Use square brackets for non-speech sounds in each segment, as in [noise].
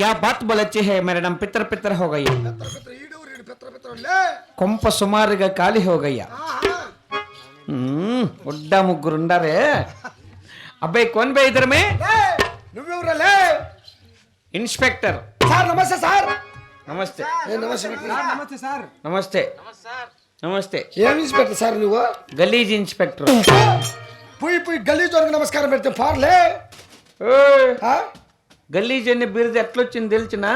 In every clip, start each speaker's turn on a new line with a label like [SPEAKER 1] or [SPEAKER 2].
[SPEAKER 1] क्या बात बोले अच्छी है मेरा नाम पितर पितर हो गई
[SPEAKER 2] పెత్ర పెత్ర ఈడూరు ఈడు పెత్ర పెత్ర లే
[SPEAKER 1] కొంప సుమారుగా ఖాళీ हो गया
[SPEAKER 2] ఆహా
[SPEAKER 1] మ్మ్, ఉడ్డా ముగ్గురు ఉండారే అబ్బాయి కొన్ బే ఇద్దరు మే
[SPEAKER 2] లే నువ్వెవరా లే
[SPEAKER 1] ఇన్స్పెక్టర్
[SPEAKER 2] సార్ నమస్తే సార్
[SPEAKER 1] నమస్తే
[SPEAKER 2] ఏ నమస్తే
[SPEAKER 3] నమస్తే సార్
[SPEAKER 1] నమస్తే నమస్తే
[SPEAKER 2] ఏం ఇన్స్పెక్టర్ సార్ నువ్వు
[SPEAKER 1] గలీజ్ ఇన్స్పెక్టర్
[SPEAKER 2] పోయి పోయి గల్లీ వరకు నమస్కారం పెడితే ఫార్లే
[SPEAKER 1] ఓయ్,
[SPEAKER 2] ఆ?
[SPEAKER 1] గలీజ్ అనే బిరుదు ఎట్లొచ్చింది తెలిసినా?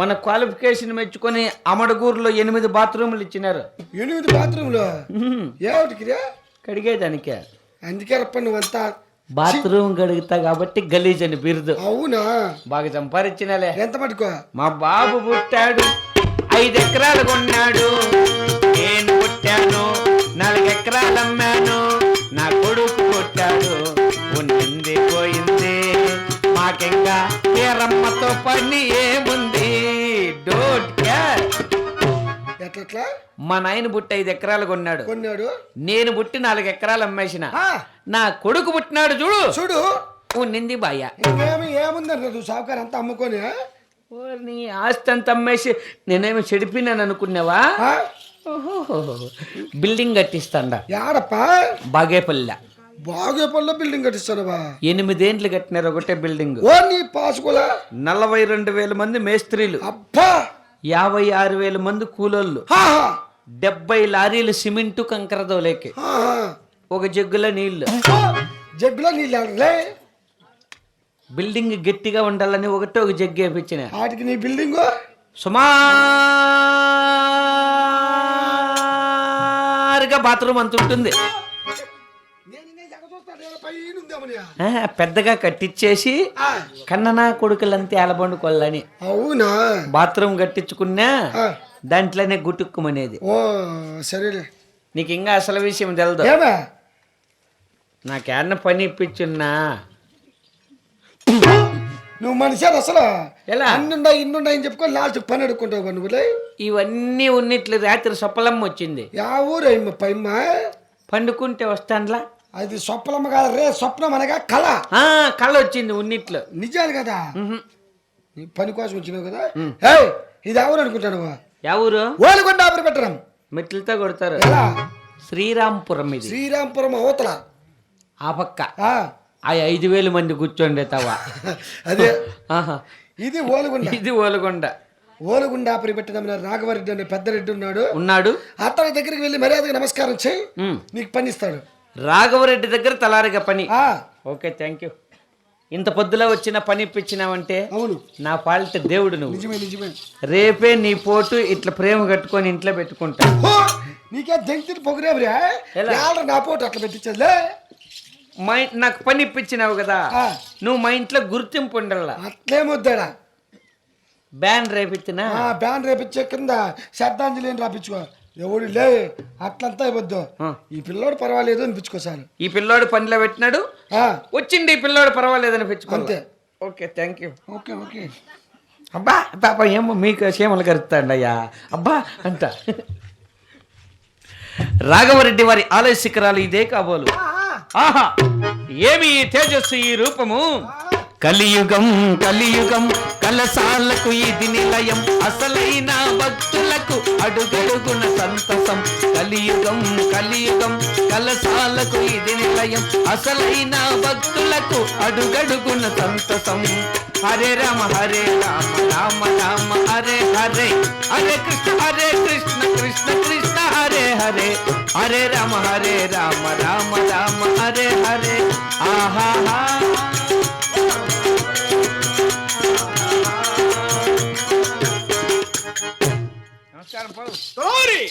[SPEAKER 1] మన క్వాలిఫికేషన్ మెచ్చుకొని అమడగూరులో ఎనిమిది బాత్రూములు ఇచ్చినారు.
[SPEAKER 2] ఎనిమిది. ఏమిటికి రే
[SPEAKER 1] కడిగేదానికే.
[SPEAKER 2] అందుకే రప్ప నువ్వంతా
[SPEAKER 1] బాత్రూమ్ కడుగుతా కాబట్టి గలీజ్ అని బిరుదు.
[SPEAKER 2] అవునా?
[SPEAKER 1] బాగా సంపాదించినలే.
[SPEAKER 2] ఎంత మటుకో
[SPEAKER 1] మా బాబు పుట్టాడు ఐదు ఎకరాలు కొన్నాడు. నేను పుట్టాను నాలుగు ఎకరాలు అమ్మాను పేరమ్మతో పని ఏముంది? డోంట్ కేర్
[SPEAKER 2] ఎట్లట్లా?
[SPEAKER 1] మా నాయన పుట్టి ఐదు ఎకరాలు కొన్నాడు.
[SPEAKER 2] కొన్నాడు.
[SPEAKER 1] నేను పుట్టి నాలుగు ఎకరాలు అమ్మేసిన. నా కొడుకు పుట్టినాడు చూడు.
[SPEAKER 2] చూడు.
[SPEAKER 1] ఉన్నింది బాయ్య
[SPEAKER 2] ఇంకేమి ఏముందంట నువ్వు సావుకారు అంతా అమ్ముకొని?
[SPEAKER 1] నీ ఆస్తి అంత అమ్మేసి నేనేమి చెడిపినాను అనుకున్నావా. బిల్డింగ్ కట్టిస్తాండ.
[SPEAKER 2] యాడప్పా?
[SPEAKER 1] బాగేపల్లె
[SPEAKER 2] బాగా పనుల్లో బిల్డింగ్ కట్టిస్తానవా
[SPEAKER 1] ఎనిమిదేండ్లు కట్టినారు ఒకటే బిల్డింగ్.
[SPEAKER 2] ఓ నీ పాసుకోలా?
[SPEAKER 1] నలభై రెండు వేల మంది మేస్త్రీలు.
[SPEAKER 2] అబ్బా!
[SPEAKER 1] యాభై ఆరు వేల మంది కూలోళ్ళు. డెబ్బై లారీలు సిమెంటు కంకర దోలేకి
[SPEAKER 2] ఆహా.
[SPEAKER 1] ఒక జగ్గుల నీళ్ళు.
[SPEAKER 2] ఆ, జగ్గులో నీళ్ళు ఆడలే
[SPEAKER 1] బిల్డింగ్ గట్టిగా ఉండాలని ఒకటే ఒక జగ్గు వేపించిన.
[SPEAKER 2] వాటికి నీ బిల్డింగ్?
[SPEAKER 1] సుమారుగా బాత్రూమ్ అంత ఉంటుంది. పెద్దగా కట్టించేసి కన్ననా కొడుకులంతే ఏలబండు కొల్లని.
[SPEAKER 2] అవునా?
[SPEAKER 1] బాత్రూమ్ కట్టించుకున్నా దాంట్లోనే గుట్టుక్కుమనేది
[SPEAKER 2] ఓ సరేలే.
[SPEAKER 1] నీకు ఇంకా అసలు విషయం తెలదు. నాకేమన్నా పని ఇప్పించున్నా?
[SPEAKER 2] నువ్వు మనిషి అసలు?
[SPEAKER 1] ఎలా?
[SPEAKER 2] అన్నుండా ఇన్నుండా అని చెప్పుకొని లాస్ట్ పని అడుక్కుంటావు నువ్వులే
[SPEAKER 1] ఇవన్నీ ఉన్నట్లు రాత్రి సొప్పలమ్మ వచ్చింది.
[SPEAKER 2] యా ఊరు అయ్యమ్మ పైమ్మ.
[SPEAKER 1] పండుకుంటే వస్తాన్లా
[SPEAKER 2] అది స్వప్నమ్మ కాదు రే స్వప్నం అనగా కళ.
[SPEAKER 1] ఆ, కళ్ళ వచ్చింది ఉన్నట్లు.
[SPEAKER 2] నిజాలు కదా. నీ పని కోసం వచ్చినావు కదా? ఇది ఎవరు అనుకుంటాను
[SPEAKER 1] ఎవరు
[SPEAKER 2] ఓలుగొండ ఆపరి పెట్టడం.
[SPEAKER 1] మెట్లతో కొడతారు. శ్రీరాంపురం ఇది.
[SPEAKER 2] శ్రీరాంపురం అవతల.
[SPEAKER 1] ఆ పక్క.
[SPEAKER 2] ఆ,
[SPEAKER 1] ఐదు వేల మంది కూర్చోండి తవా [laughs]
[SPEAKER 2] అదే. ఇది ఓలుగుండ.
[SPEAKER 1] ఇది ఓలగొండ.
[SPEAKER 2] ఓలుగుండ ఆపరి పెట్టడం రాఘవరెడ్డి అనే పెద్ద రెడ్డి ఉన్నాడు.
[SPEAKER 1] ఉన్నాడు.
[SPEAKER 2] అతని దగ్గరికి వెళ్ళి మర్యాదగా నమస్కారం చేయి. నీకు పని ఇస్తాడు.
[SPEAKER 1] రాఘవరెడ్డి దగ్గర తలారిగా పని.
[SPEAKER 2] ఆ.
[SPEAKER 1] ఓకే థ్యాంక్ యూ ఇంత పొద్దులో వచ్చిన పని ఇప్పించినావంటే
[SPEAKER 2] అవును.
[SPEAKER 1] నా పాలిట దేవుడు నువ్వు. రేపే నీ పోటు ఇట్లా ప్రేమ కట్టుకొని ఇంట్లో పెట్టుకుంటా.
[SPEAKER 2] నీకే పొగిరేవరా? నా పోటు అట్లా పెట్టించలే
[SPEAKER 1] మా నాకు పని ఇప్పించినావు కదా. నువ్వు మా ఇంట్లో గుర్తింపు ఉండాల.
[SPEAKER 2] అట్లేమొద్దాడా
[SPEAKER 1] బ్యాన్ రేపిచ్చినా
[SPEAKER 2] ఆ బ్యాన్ రేపించే కింద శ్రద్ధాంజలి అని రాపించుకో ఎవడు లే అట్లంతా
[SPEAKER 1] ఆ.
[SPEAKER 2] ఈ పిల్లోడు పర్వాలేదు అనిపించుకో సార్.
[SPEAKER 1] ఈ పిల్లోడు పనిలో పెట్టినాడు?
[SPEAKER 2] ఆ,
[SPEAKER 1] వచ్చిండి ఈ పిల్లోడు పర్వాలేదని పెంచుకో
[SPEAKER 2] అంతే.
[SPEAKER 1] Okay thank you
[SPEAKER 2] okay okay.
[SPEAKER 1] అబ్బా పాప ఏమో మీకు క్షేమలు కరుస్తాండయ్యా అబ్బా అంట. రాఘవరెడ్డి వారి ఆలయ శిఖరాలు ఇదే కాబోలు. ఆహా ఏమి ఈ తేజస్సు ఈ రూపము? కలియుగం కలియుగం కలసాలకు ఇది నిలయం. అసలైన భక్తులకు అడుగడుగున సంతసం. కలియుగం కలియుగం కలసాలకు ఇది నిలయం. అసలైన భక్తులకు అడుగడుగున సంతసం. హరే రామ హరే రామ రామ రామ హరే హరే. హరే కృష్ణ హరే కృష్ణ కృష్ణ కృష్ణ హరే హరే. హరే రామ హరే రామ రామ రామ హరే హరే. ఆహా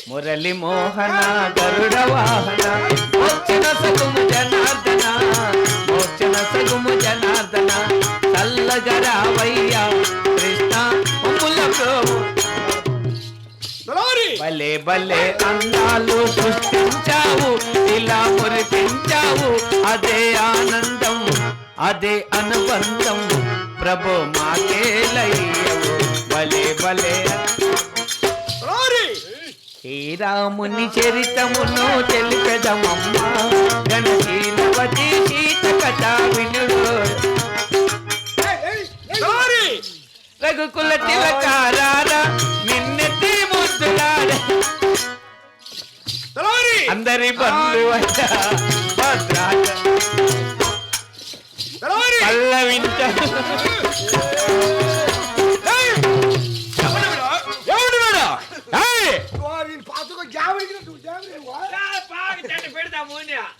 [SPEAKER 1] మురళి మోహన గరుడ వాహన మోచన సగుము జనార్దన మోచన సగుము జనార్దన చల్లగరావయ్య కృష్ణ ప్రభు. భలే భలే అందాలు సృష్టించావు ఇలా మురిపించావు అదే ఆనందం అదే అనుబంధం ప్రభు మాకేలయ్యవు. భలే భలే శ్రీరాముని చరితమును తెలిపెదమమ్మ? గణశీలవతి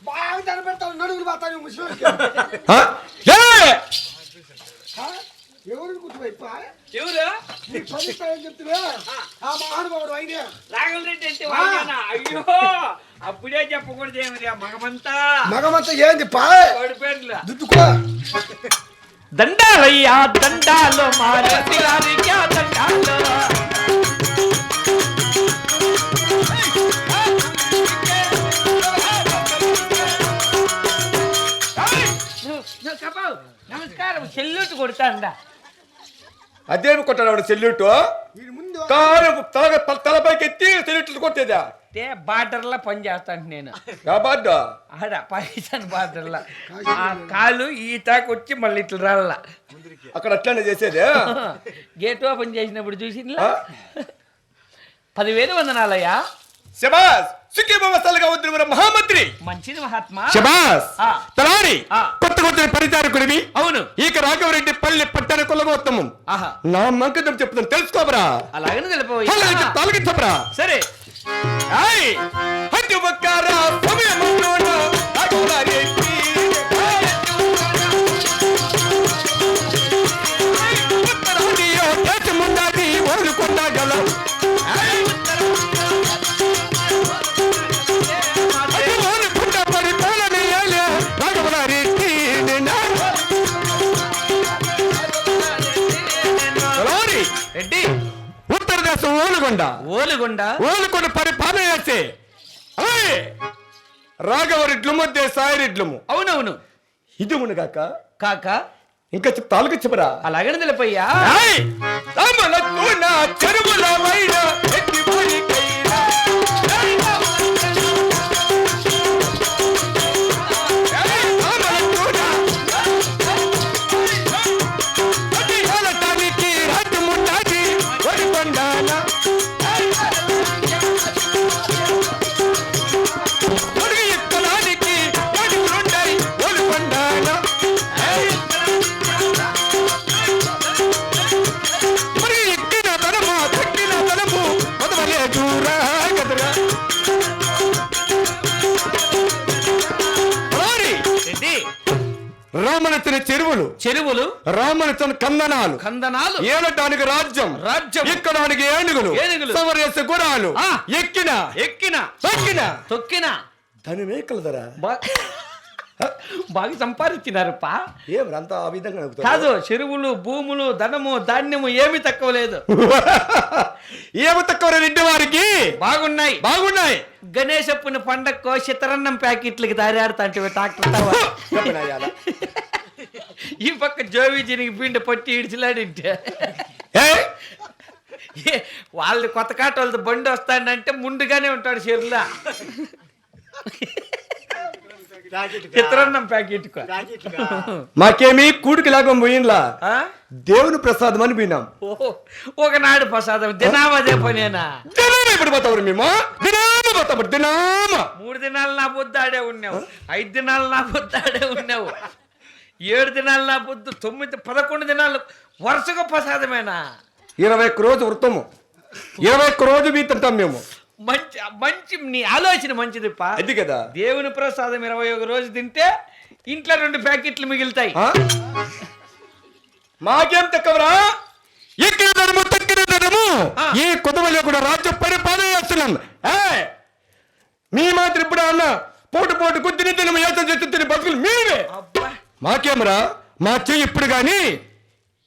[SPEAKER 2] బాగా కనిపెడతావు. నడుగులు పోతాను?
[SPEAKER 4] ఏయ్!
[SPEAKER 2] ఎవరిని గుర్తుపైపా
[SPEAKER 1] ఎవరు?
[SPEAKER 2] నీకు పదిస్తాయని చెప్తున్నా? ఆ. మహానుభావుడు అయినా
[SPEAKER 1] రాఘవరెడ్డి అంటే? అయ్యో! అప్పుడే చెప్పకూడదు ఏమిరా మగమంతా?
[SPEAKER 2] మగమంతా ఏంది? పా.
[SPEAKER 1] వాడి పేర్లు.
[SPEAKER 2] దుద్దుకో
[SPEAKER 4] దండాలయ్యా దండాలు ఆ దండాలు.
[SPEAKER 1] కొడతాండా.
[SPEAKER 5] అదేమి కొట్టాడు ఆవిడ సెల్యూట్? కారు తల తలపైకి ఎత్తి సెల్యూట్ కొట్టేదా?
[SPEAKER 1] అంటే బార్డర్లా పని చేస్తాను నేను. ఆడ పాకిస్తాన్ బార్డర్లా. ఆ కాలు ఈ తాకు వచ్చి మళ్ళీ ఇట్లా రాళ్ళ
[SPEAKER 5] అక్కడ అట్లానే చేసేదే?
[SPEAKER 1] గేట్ ఓపెన్ చేసినప్పుడు చూసిందిలా పదివేలు వందనాలయ్యా.
[SPEAKER 5] శబాస్ సుఖీ వ్యవస్థలుగా ఉంది మన మహామంత్రి.
[SPEAKER 1] మంచిది మహాత్మా.
[SPEAKER 4] శబాస్. తలారి. కొత్త కొత్త పరిచారకుడివి.
[SPEAKER 1] అవును.
[SPEAKER 4] ఈక రాఘవరెడ్డి పల్లె పట్టణ కులగోత్తమం
[SPEAKER 1] ఆహా.
[SPEAKER 4] నా మంకదం చెప్తాను తెలుసుకోబరా?
[SPEAKER 1] అలాగనే
[SPEAKER 4] అలాగే
[SPEAKER 1] తెలిపోయి
[SPEAKER 4] తొలగించబరా
[SPEAKER 1] సరే.
[SPEAKER 5] ఒక్కార సమయములోన
[SPEAKER 4] ఓలుకొండ పరిపాలన చేసే ఏయ్!
[SPEAKER 5] రాఘవరెడ్లు మధ్య సాయిరెడ్లము
[SPEAKER 1] అవునవును.
[SPEAKER 5] ఇది ఉండగాక
[SPEAKER 1] కాక
[SPEAKER 5] ఇంకా తాలూకు చెప్పరా? చెరువుల మైన
[SPEAKER 4] రామనతని చెరువులు
[SPEAKER 1] చెరువులు
[SPEAKER 4] రామనతని కందనాలు
[SPEAKER 1] కందనాలు
[SPEAKER 4] ఏలటానికి రాజ్యం
[SPEAKER 1] రాజ్యం
[SPEAKER 4] ఎక్కడానికి ఏనుగులు
[SPEAKER 1] ఏనుగులు.
[SPEAKER 4] సవరేస గురాలు. ఎక్కిన
[SPEAKER 1] ఎక్కిన
[SPEAKER 4] తక్కిన
[SPEAKER 1] తొక్కిన
[SPEAKER 5] దాని మేకలదరా
[SPEAKER 1] బా- బాగా సంపాదించినారు పా
[SPEAKER 5] ఏం అంత ఆ విధంగా?
[SPEAKER 1] కాదు చెరువులు భూములు ధనము ధాన్యము ఏమీ తక్కువ లేదు
[SPEAKER 4] ఏమి తక్కువ రెడ్డి వారికి
[SPEAKER 1] బాగున్నాయి
[SPEAKER 4] బాగున్నాయి
[SPEAKER 1] గణేశప్పుని పండక్కో చిత్రన్నం ప్యాకెట్లకి దారాడుతాంటివి ట్రాక్టర్ తవ్వ.
[SPEAKER 5] చెప్పనాయాల.
[SPEAKER 1] ఈ పక్క జోవిజీనికి పిండి పట్టి ఇడిచిలాడింటే.
[SPEAKER 4] ఏయ్!
[SPEAKER 1] ఏ, వాళ్ళది కొత్త కాట వాళ్ళది బండి వస్తాడంటే ముందుగానే ఉంటాడు చెరువులా చిత్రాన్నం ప్యాకెట్
[SPEAKER 5] మాకేమీ కూడికి లాగం పోయిన్లా
[SPEAKER 1] ఆ?
[SPEAKER 5] దేవుని ప్రసాదం అని
[SPEAKER 1] ఓహో ఒకనాడు ప్రసాదం దినామదే పనేనా?
[SPEAKER 5] దినామ ఎప్పుడు పోతావు మేము? దినామ దినామ.
[SPEAKER 1] మూడు దినాలు నా పొద్దు ఆడే ఉన్నావు ఐదు దినాలు నా పొద్దు ఆడే ఉన్నావు. ఏడు దినాలు నా పొద్దు తొమ్మిది పదకొండు దినాలు వరుసగా ప్రసాదమేనా?
[SPEAKER 5] ఇరవై ఒక్క రోజు వృత్తము. ఇరవై ఒక్క రోజు వీతుంటాం మేము
[SPEAKER 1] మంచి మంచి నీ ఆలోచన మంచిది పా.
[SPEAKER 5] అది కదా.
[SPEAKER 1] దేవుని ప్రసాదం ఇరవై ఒక రోజు తింటే ఇంట్లో రెండు ప్యాకెట్లు మిగులుతాయి?
[SPEAKER 5] మాకేం తక్కువరా?
[SPEAKER 4] ఎక్కిన ధనము తక్కిన ధనము. ఈ కుదవలే కూడా రాజ్య పరిపాలన చేస్తున్నాం ఏయ్! మీ మాత్రం ఇప్పుడు అన్న పోటు పోటు గుద్దిని తినము ఏతం చేసి తిని బతుకులు మీవే
[SPEAKER 1] అబ్బా.
[SPEAKER 4] మాకేమరా? మా చెయ్యి ఇప్పుడు గాని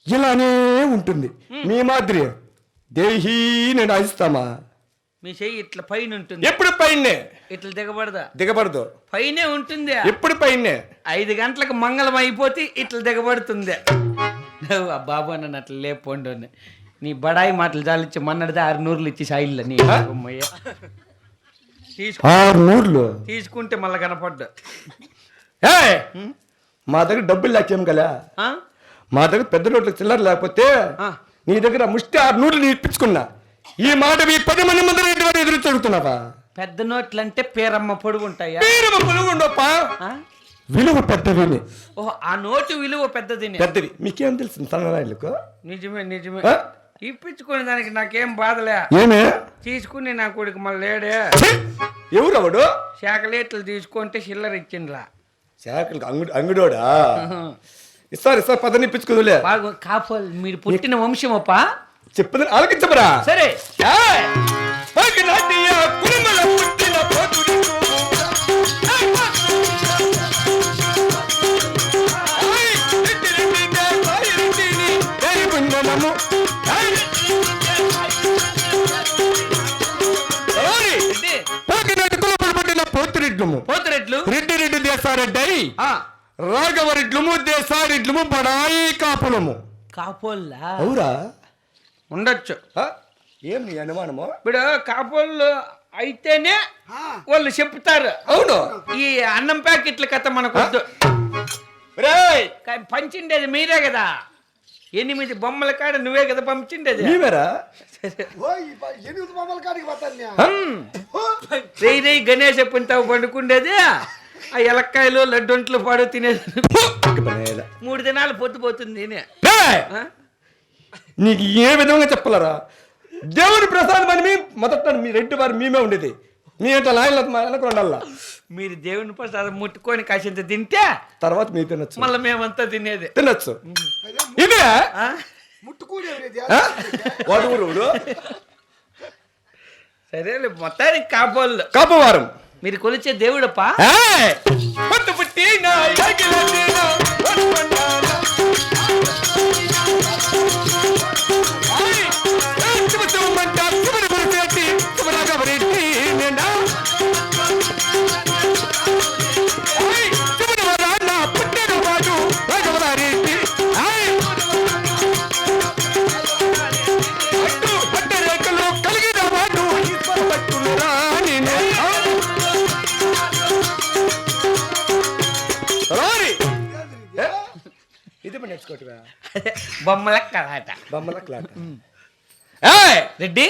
[SPEAKER 4] ఇలానే ఉంటుంది. మీ మాదిరి. దేహీ నేను ఆశిస్తామా
[SPEAKER 1] మీ చెయ్యి ఇట్లా పైన ఉంటుంది.
[SPEAKER 5] ఎప్పుడు పైనే
[SPEAKER 1] ఇట్లా దిగబడదా?
[SPEAKER 5] దిగబడదు.
[SPEAKER 1] పైనే ఉంటుంది.
[SPEAKER 5] ఎప్పుడు పైనే
[SPEAKER 1] ఐదు గంటలకు మంగళం అయిపోతే ఇట్లా దిగబడుతుంది. నువ్వు ఆ బాబు నన్ను అట్లా లేపోండు అని. నీ బడాయి మాటలు చాలిచ్చి మన్నడితే ఆరు నూరులు ఇచ్చి సాయిల్ నీ అమ్మయ్య. తీసుకు
[SPEAKER 4] ఆరు నూర్లు?
[SPEAKER 1] తీసుకుంటే మళ్ళా కనపడ్డా.
[SPEAKER 5] ఏయ్! మా దగ్గర డబ్బులు లేకేం
[SPEAKER 1] ఆ?
[SPEAKER 5] మా దగ్గర పెద్ద నోట్ల చిల్లర లేకపోతే. నీ దగ్గర ముష్టి ఆరు నూట్లు నీ ఇప్పించుకున్నా. ఈ మాట మీ పది మంది ముందర ఎదురు చదువుతున్నావా
[SPEAKER 1] పెద్ద నోట్లు అంటే పేరమ్మ పొడుగు ఉంటాయా
[SPEAKER 5] వీరమ పొలుగుండప్ప
[SPEAKER 1] ఆ?
[SPEAKER 5] విలువ పెద్దవిని.
[SPEAKER 1] ఓహో ఆ నోటు విలువ పెద్దది.
[SPEAKER 5] పెద్దవి మీకేం తెలుసు సన్నరాయలకు
[SPEAKER 1] నిజమే నిజమే? ఇప్పించుకునే దానికి నాకేం బాధలే.
[SPEAKER 5] ఏమే?
[SPEAKER 1] తీసుకుని నా కొడుకు మళ్ళీ లేడే!
[SPEAKER 5] ఎవరు అవడు
[SPEAKER 1] చాకలెట్లు తీసుకుంటే చిల్లర ఇచ్చిండ్లా.
[SPEAKER 5] శాఖలకు అంగడి అంగడోడా ఇస్తారు ఇస్తారు పదని ఇప్పించుకుందులే
[SPEAKER 1] బాగు కాపోలు మీరు పుట్టిన వంశమప్పా
[SPEAKER 5] చెప్పింది ఆలకించమరా
[SPEAKER 1] సరే
[SPEAKER 5] ఏయ్! పగినట్టియ కురుమల పుట్టిన పోతుడు ఏయ్! రెడ్డి రెడ్డినే సాయి రెడ్డిని ఎరుగుండనము. ఏయ్! ఓరి!
[SPEAKER 1] రెడ్డి
[SPEAKER 5] పగినట్టు కులపడి పుట్టిన పోతురిడ్లము
[SPEAKER 1] పోతురెట్లు
[SPEAKER 5] రెడ్డి రెడ్డి రాఘవరిడ్లము దేశారిడ్లము బడాయి కాపులము.
[SPEAKER 1] కాపోల్లా?
[SPEAKER 5] అవురా.
[SPEAKER 1] ఉండొచ్చు.
[SPEAKER 5] ఏం నీ అనుమానము?
[SPEAKER 1] ఇప్పుడు కాపోళ్ళు అయితేనే వాళ్ళు చెప్తారు.
[SPEAKER 5] అవును.
[SPEAKER 1] ఈ అన్నం ప్యాకెట్ల కథ మనకు వద్దు పంచిండేది మీరే కదా. ఎనిమిది బొమ్మల కాడ నువ్వే కదా పంపించిండేది.
[SPEAKER 5] నీవేరా
[SPEAKER 2] ఎనిమిది బొమ్మల కాడికి
[SPEAKER 1] గణేష్ పండుకుండేది? ఆ ఎలక్కాయలు లడ్డొంట్లు పాడు తినేది మూడు దినాలు నేనే.
[SPEAKER 5] రేయ్!
[SPEAKER 1] ఆ?
[SPEAKER 5] నీకు ఏ విధంగా చెప్పలరా? దేవుడి ప్రసాదం అని మీ మొదట మీ రెడ్డి వారు మేమే ఉండేది. మీ అంటే లాయన్ల వెనక ఉండాల?
[SPEAKER 1] మీరు దేవుని ప్రసాదం ముట్టుకొని కాసింత తింటే
[SPEAKER 5] తర్వాత మీ తినొచ్చు.
[SPEAKER 1] మళ్ళీ మేమంతా తినేది.
[SPEAKER 5] తినొచ్చు. ఇదే? ఊరు
[SPEAKER 1] సరేలే మొత్తానికి కాపోళ్ళు
[SPEAKER 5] కాపవారం
[SPEAKER 1] మీరు కొలిచే దేవుడప్పా!
[SPEAKER 5] పొద్దు పుట్టిన నేర్చుకోవటమే
[SPEAKER 1] బొమ్మల కళాట
[SPEAKER 5] బొమ్మల క్లాట్ ఏయ్!
[SPEAKER 1] రెడ్డి?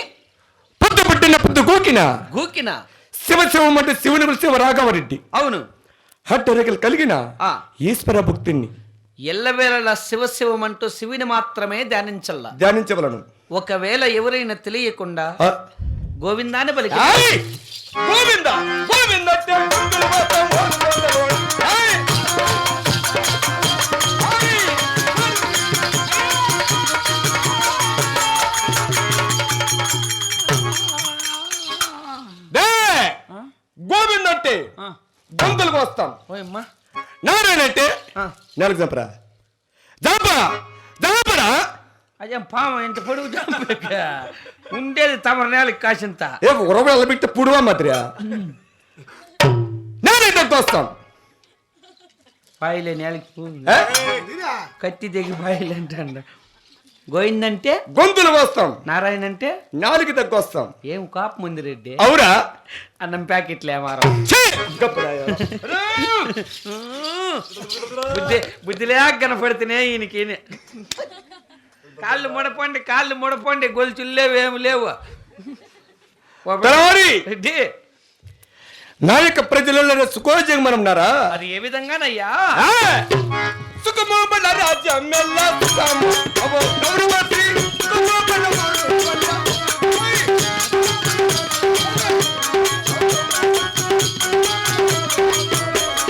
[SPEAKER 5] పొద్దు పుట్టిన పొద్దు గోకిన?
[SPEAKER 1] గూకిన?
[SPEAKER 5] శివ శివం అంటే శివుని శివ రాఘవరెడ్డి
[SPEAKER 1] అవును.
[SPEAKER 5] హట్టరేఖలు కలిగిన
[SPEAKER 1] ఆ.
[SPEAKER 5] ఈశ్వర భక్తుణ్ణి
[SPEAKER 1] ఎల్లవేళలా శివ శివం అంటూ శివుని మాత్రమే ధ్యానించల్లా.
[SPEAKER 5] ధ్యానించవలను.
[SPEAKER 1] ఒకవేళ ఎవరైనా తెలియకుండా. గోవిందాన్ని పలికి!
[SPEAKER 5] గోవింద? గోవింద వస్తాం
[SPEAKER 1] ఓయమ్మా.
[SPEAKER 5] నారాయణ అంటే నెలకు చంపరా చంపరా చంపరా
[SPEAKER 1] అయ్యా పాము ఎంత పొడుగు చంపక ఉండేది తమర నేలకి కాసింత.
[SPEAKER 5] ఏ ఉరవ ఎల్లబెట్టి పుడువా మాత్రయా నేనైతే వస్తాం
[SPEAKER 1] బాయిలే నేలకి? కత్తి దిగి బాయిలు అంటాడు. గోయిందంటే
[SPEAKER 5] గొంతులు వస్తాం
[SPEAKER 1] నారాయణ అంటే
[SPEAKER 5] నాలుగు దగ్గర వస్తాం
[SPEAKER 1] ఏం కాపు ముందు రెడ్డి
[SPEAKER 5] అవురా.
[SPEAKER 1] అన్నం ప్యాకెట్లు ఏమారం. బుద్ధి బుద్ధిలే కనపడితేనే ఈయనకి ఈయన. కాళ్ళు ముడపండి కాళ్ళు ముడపండి గొలుచులు లేవు ఏమి లేవు. రెడ్డి.
[SPEAKER 5] నా యొక్క ప్రజలలో సుఖోజంగా మనం ఉన్నారా?
[SPEAKER 1] అది ఏ విధంగానయ్యా?
[SPEAKER 5] సుఖమో మన రాజ్యం మెల్ల సుఖం. అవో గౌరవ శ్రీ సుఖమో